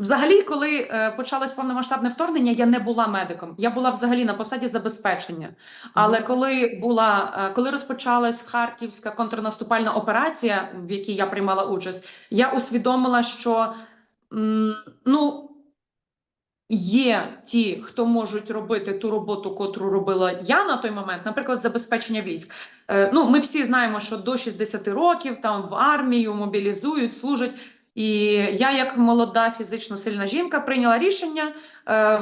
Взагалі, коли е, почалось повномасштабне вторгнення, я не була медиком. Я була взагалі на посаді забезпечення. Але коли була е, коли розпочалась харківська контрнаступальна операція, в якій я приймала участь, я усвідомила, що м, ну. Є ті, хто можуть робити ту роботу, котру робила я на той момент, наприклад, забезпечення військ. Е, ну, ми всі знаємо, що до 60 років там в армію мобілізують, служать. І я, як молода фізично сильна жінка, прийняла рішення, е,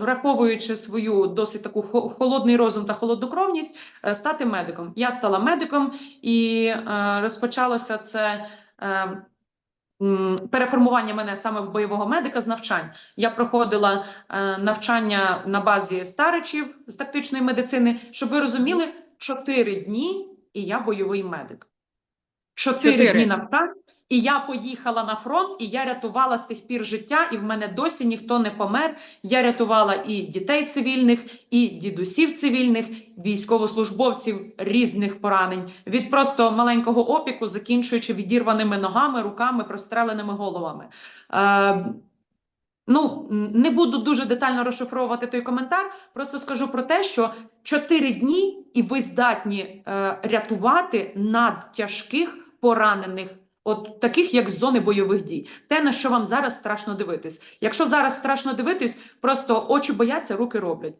враховуючи свою досить таку холодний розум та холоднокровність, е, стати медиком. Я стала медиком, і е, розпочалося це. Переформування мене саме в бойового медика з навчань. Я проходила е, навчання на базі старичів з тактичної медицини, щоб ви розуміли, чотири дні, і я бойовий медик. Чотири. дні навчань, і я поїхала на фронт, і я рятувала з тих пір життя, і в мене досі ніхто не помер. Я рятувала і дітей цивільних, і дідусів цивільних, військовослужбовців різних поранень, від просто маленького опіку, закінчуючи відірваними ногами, руками, простреленими головами. Е, Ну, не буду дуже детально розшифровувати той коментар. Просто скажу про те, що чотири дні, і ви здатні е, рятувати надтяжких поранених, от таких як зони бойових дій. Те, на що вам зараз страшно дивитись. Якщо зараз страшно дивитись, просто очі бояться, руки роблять.